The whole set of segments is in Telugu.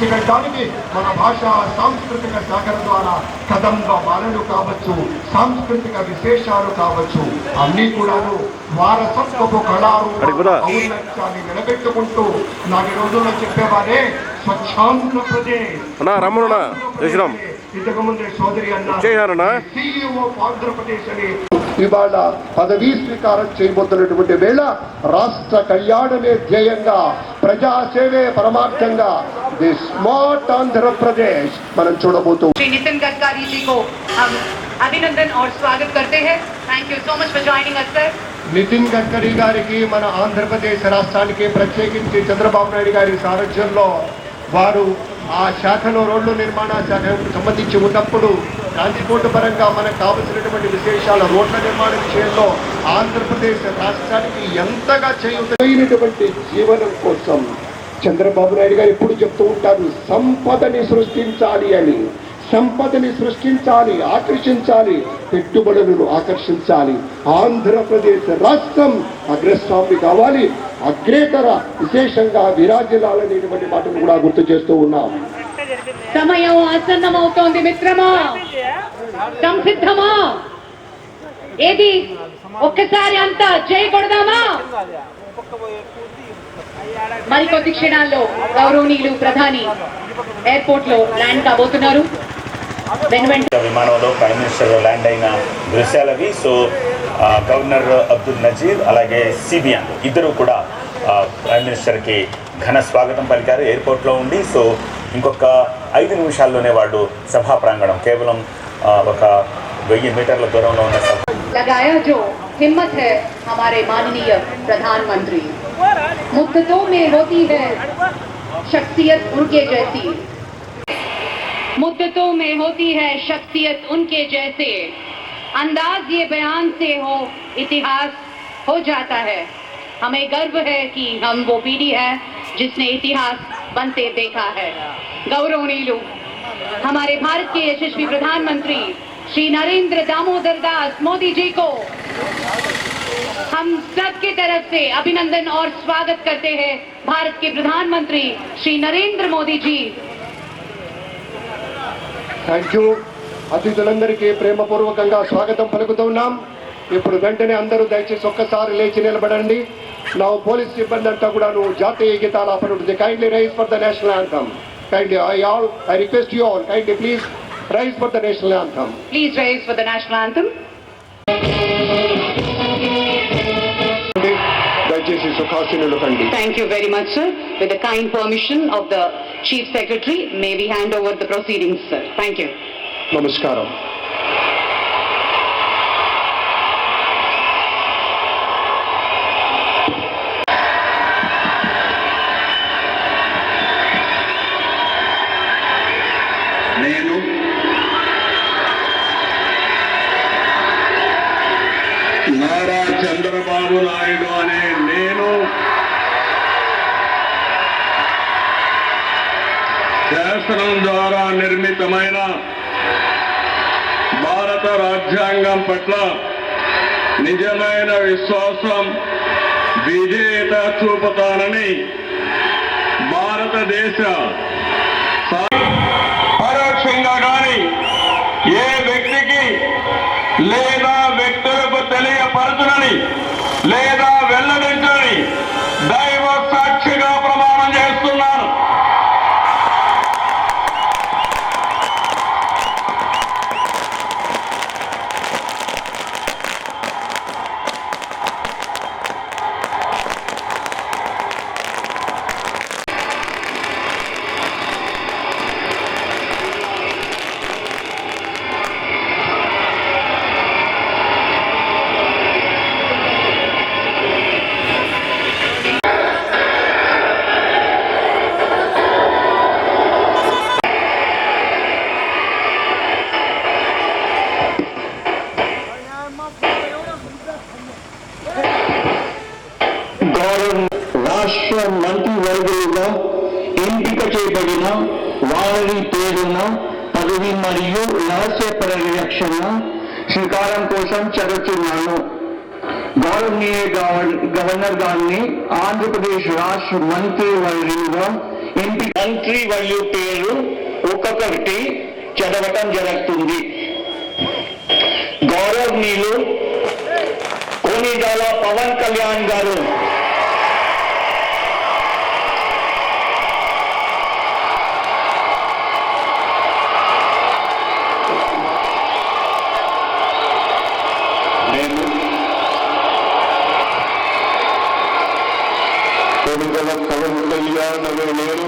తీర్చిదిద్దడానికి మన భాష సాంస్కృతిక శాఖల ద్వారా కదంబ బాలలు కావచ్చు సాంస్కృతిక విశేషాలు కావచ్చు అన్నీ కూడాను వారసత్వపు అడుగుదా. ఔన్నత్యాన్ని నిలబెట్టుకుంటూ నాటి రోజుల్లో చెప్పేవారే స్వచ్ఛాంధ్రప్రదేశ్ అన్నా ఇంతకు ముందే సోదరి ఆఫ్ ఆంధ్రప్రదేశ్ అని ఇవాళ పదవీ స్వీకారం చేయబోతున్నటువంటి వేళ రాష్ట్ర కళ్యాణమే ధ్యేయంగా ప్రజాసేవే పరమార్థంగా ది స్మార్ట్ ఆంధ్రప్రదేశ్ మనం చూడబోతుంది శ్రీ నితిన్ గడ్కరీ జీ అభినందన్ ఆర్ స్వాగత్ కర్తే thank you so much for joining us sir Nitin Gadkari గారికి మన ఆంధ్రప్రదేశ్ రాష్ట్రానికి ప్రత్యేకించి చంద్రబాబు నాయుడు గారి సారథ్యంలో వారు ఆ శాఖలో రోడ్లు నిర్మాణ శాఖకు సంబంధించి ఉన్నప్పుడు ట్రాన్స్పోర్ట్ పరంగా మనకు కావలసినటువంటి విశేషాల రోడ్ల నిర్మాణ విషయంలో ఆంధ్రప్రదేశ్ రాష్ట్రానికి ఎంతగా చేయుతైనటువంటి జీవనం కోసం చంద్రబాబు నాయుడు గారు ఎప్పుడు చెప్తూ ఉంటారు సంపదని సృష్టించాలి అని. సంపదని సృష్టించాలి ఆకర్షించాలి పెట్టుబడులను ఆకర్షించాలి. ఆంధ్రప్రదేశ్ రాష్ట్రం అగ్రస్వామి కావాలి. అగ్రేతర విశేషంగా విరాజిల్లాలనేటువంటి మాటను కూడా గుర్తు చేస్తూ ఉన్నాం. సమయం ఆసన్నమవుతోంది మిత్రమా? సంసిద్ధమా? ఏది? ఒక్కసారి అంతా చేయకూడదామా మరికొద్ది క్షణాల్లో గౌరవనీయులు ప్రధాని ఎయిర్పోర్ట్లో ల్యాండ్ కాబోతున్నారు. విమానంలో ప్రైమ్ మినిస్టర్ ల్యాండ్ అయిన దృశ్యాలవి. సో గవర్నర్ అబ్దుల్ నజీర్ అలాగే సిబిఎన్ ఇద్దరు కూడా ప్రైమ్ మినిస్టర్కి ఘన స్వాగతం పలికారు. ఎయిర్పోర్ట్లో ఉండి సో ఇంకొక ఐదు నిమిషాల్లోనే వాళ్ళు సభా ప్రాంగణం కేవలం ఒక వెయ్యి మీటర్ల దూరంలో ఉన్న సభ लगाया जो हिम्मत है हमारे माननीय प्रधानमंत्री मुद्दतों में होती है शख्सियत उनके जैसी मुद्दतों में होती है शख्सियत उनके जैसे अंदाज ये बयान से हो इतिहास हो जाता है हमें गर्व है कि हम वो पीढ़ी है जिसने इतिहास बनते देखा है गौरवनीलु हमारे भारत के यशस्वी प्रधानमंत्री श्री नरेंद्र दामोदर दास मोदी जी को हम सब की तरफ से अभिनंदन और स्वागत करते हैं भारत के प्रधानमंत्री श्री नरेंद्र मोदी जी థ్యాంక్ యూ అతిథులందరికీ ప్రేమపూర్వకంగా స్వాగతం పలుకుతూ ఉన్నాం ఇప్పుడు వెంటనే అందరూ దయచేసి ఒక్కసారి లేచి నిలబడండి నా పోలీస్ సిబ్బంది అంతా కూడా నువ్వు జాతీయ గీతాలు ఆపనుంటుంది kindly rise for the national anthem Kindly, I all, I request you all, kindly please rise for the national anthem. Please rise for the national anthem. Thank you very much, sir. With the kind permission of the Chief Secretary, may we hand over the proceedings, sir. Thank you. Namaskaram. ద్వారా నిర్మితమైన భారత రాజ్యాంగం పట్ల నిజమైన విశ్వాసం విజేత చూపుతానని భారతదేశ పరోక్షంగా కానీ ఏ వ్యక్తికి లేదా వ్యక్తులకు తెలియపరచునని లేదా వెళ్ళ రాష్ట్ర మంత్రివర్గులుగా ఎంపిక చేయబడిన వారి పేరున పదవి మరియు రహస్య పరిరక్షణ స్వీకారం కోసం చదువుతున్నాను. గౌరవనీయ గవర్నర్ గారిని ఆంధ్రప్రదేశ్ రాష్ట్ర మంత్రి వర్యులుగా ఎంపీ మంత్రి పేరు ఒక్కొక్కటి చదవటం జరుగుతుంది. గౌరవనీయులు కోనిదాల పవన్ కళ్యాణ్ గారు నేను కొడుకల పవన్ నేను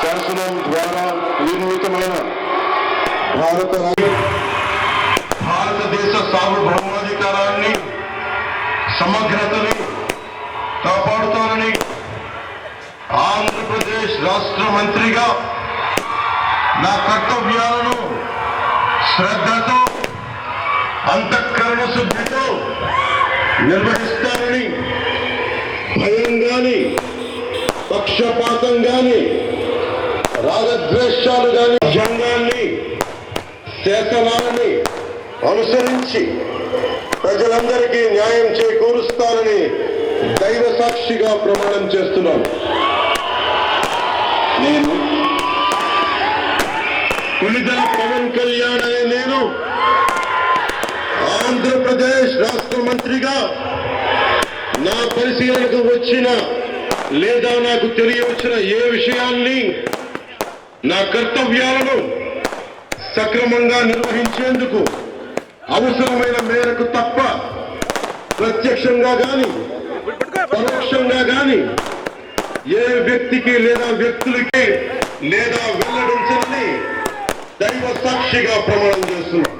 శాసనం ద్వారా నిర్మితమైన భారత భారతదేశ సార్వభౌమాధికారాన్ని సమగ్రతని కాపాడుతానని ఆంధ్రప్రదేశ్ రాష్ట్ర మంత్రిగా నా కర్తవ్యాలను శ్రద్ధతో అంతఃకరణ శుద్ధితో నిర్వహిస్తానని భయం గాని పక్షపాతం గాని రాగద్వేషాలు గాని జంగాన్ని శాసనాన్ని అనుసరించి ప్రజలందరికీ న్యాయం చేకూరుస్తానని దైవ సాక్షిగా ప్రమాణం చేస్తున్నాను. నేను పులిదల పవన్ కళ్యాణ్ అనే నేను ఆంధ్రప్రదేశ్ రాష్ట్ర మంత్రిగా నా పరిశీలనకు వచ్చిన లేదా నాకు తెలియవచ్చిన ఏ విషయాల్ని నా కర్తవ్యాలను సక్రమంగా నిర్వహించేందుకు అవసరమైన మేరకు తప్ప ప్రత్యక్షంగా గాని పరోక్షంగా గాని ఏ వ్యక్తికి లేదా వ్యక్తులకి లేదా వెల్లడించాలని దైవ సాక్షిగా ప్రమాణం చేస్తున్నాను.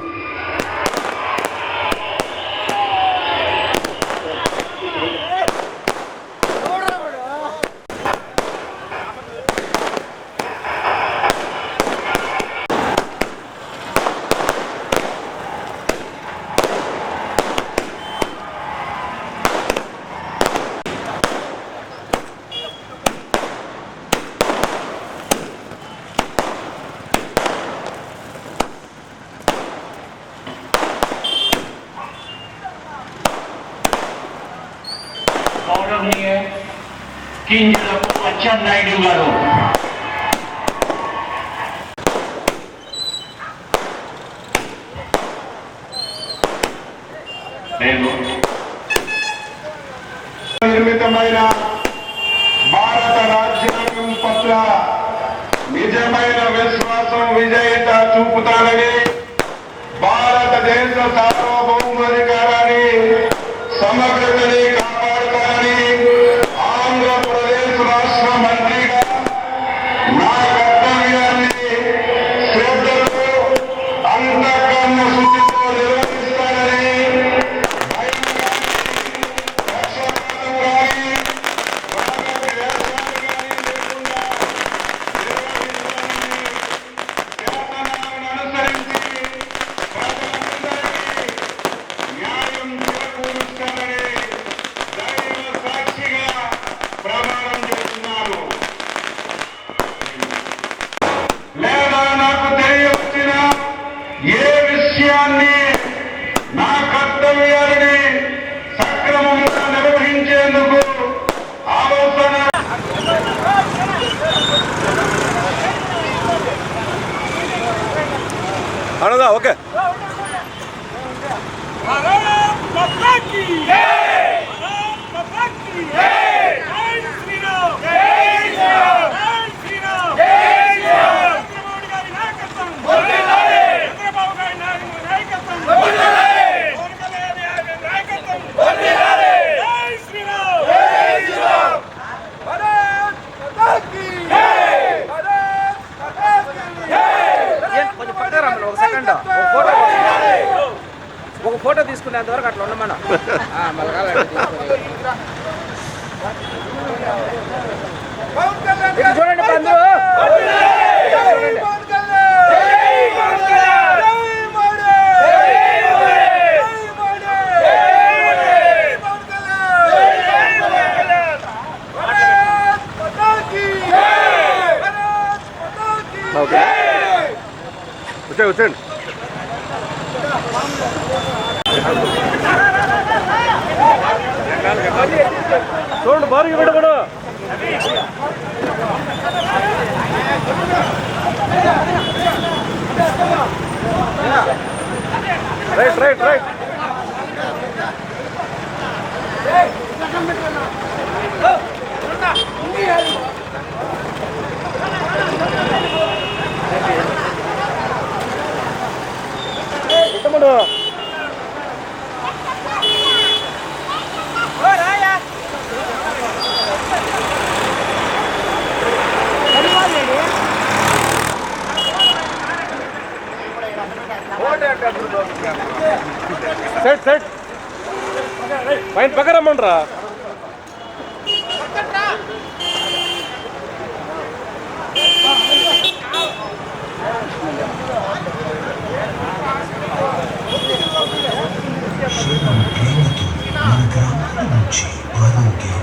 గౌరవనీయ కింజలకు అచ్చెన్నాయుడు గారు నేను నిర్మితమైన భారత రాజ్యాంగం పట్ల నిజమైన విశ్వాసం విజేత చూపుతానని భారతదేశ సార్వభౌమాధికారాన్ని அவ்வளோதா ஓகே Yeah! చూడండి చూడండి ఓకే. వచ్చే వచ్చేయండి. சோண்டு பாருங்க விட மேடம் ரைட் ரைட் ரைட் இத்தமடா సెట్ సెట్. పైన పక్క రమ్మండ్రా.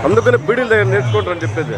అందుకని బీడీలు దగ్గర నేర్చుకుంటారని చెప్పేది.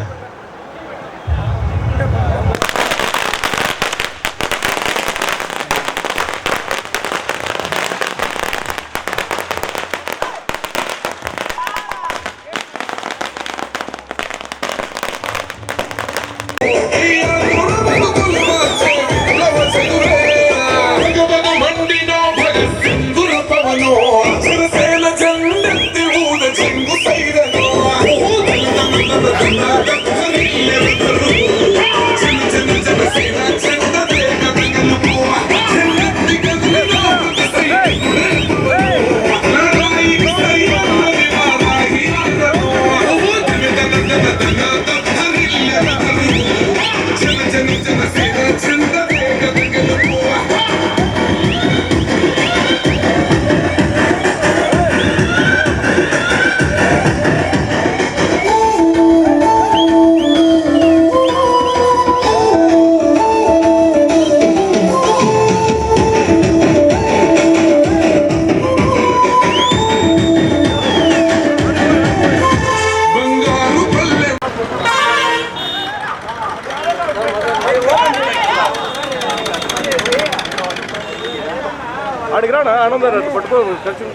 Kaçın.